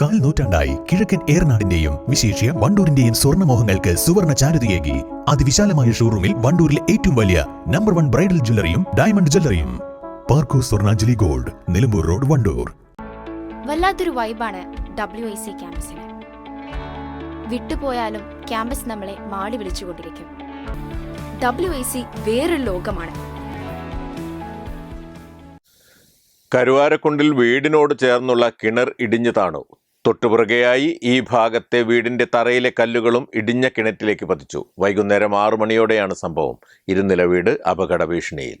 കാൽ നൂറ്റാണ്ടായി കിഴക്കൻ ഏറനാടിന്റെയും വിശേഷ്യ വണ്ടൂരിന്റെയും സ്വർണമോഹങ്ങൾക്ക് സുവർണ ചാരുതയേകി. അതിവിശാലമായ ഷോറൂമിൽ വണ്ടൂരിലെ ഏറ്റവും വലിയ നമ്പർ വൺ ബ്രൈഡൽ ജ്വല്ലറിയും ഡയമണ്ട് ജ്വല്ലറിയും പാർക്കോ സ്വർണാഞ്ജലി ഗോൾഡ് നിലമ്പൂർ റോഡ് വണ്ടൂർ. വല്ലാത്തൊരു വൈബാണ് ഡബ്ല്യു ഐ സി ക്യാമ്പസിന് വിട്ടുപോയാലും ക്യാമ്പസ് നമ്മളെ മാടി വിളിച്ചുകൊണ്ടിരിക്കും. ഡബ്ല്യു ഐ സി വേറൊരു ലോകമാണ്. കരുവാരക്കുണ്ടിൽ വീടിനോട് ചേർന്നുള്ള കിണർ ഇടിഞ്ഞു താണു. തൊട്ടുപുറകെയായി ഈ ഭാഗത്തെ വീടിന്റെ തറയിലെ കല്ലുകളും ഇടിഞ്ഞ കിണറ്റിലേക്ക് പതിച്ചു. വൈകുന്നേരം ആറു മണിയോടെയാണ് സംഭവം. ഇരുനില വീട് അപകട ഭീഷണിയിൽ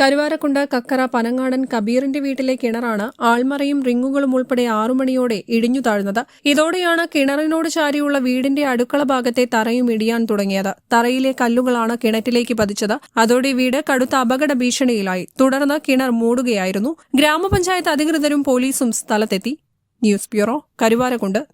കരുവാരക്കുണ്ട് കക്കര പനങ്ങാടൻ കബീറിന്റെ വീട്ടിലെ കിണറാണ് ആൾമറയും റിങ്ങുകളും ഉൾപ്പെടെ ആറുമണിയോടെ ഇടിഞ്ഞു താഴ്ന്നത്. ഇതോടെയാണ് കിണറിനോട് ചാരിയുള്ള വീടിന്റെ അടുക്കള ഭാഗത്തെ തറയും ഇടിയാൻ തുടങ്ങിയത്. തറയിലെ കല്ലുകളാണ് കിണറ്റിലേക്ക് പതിച്ചത്. അതോടെ വീട് കടുത്ത അപകട ഭീഷണിയിലായി. തുടർന്ന് കിണർ മൂടുകയായിരുന്നു. ഗ്രാമപഞ്ചായത്ത് അധികൃതരും പോലീസും സ്ഥലത്തെത്തി. News bureau Karuvarakundu.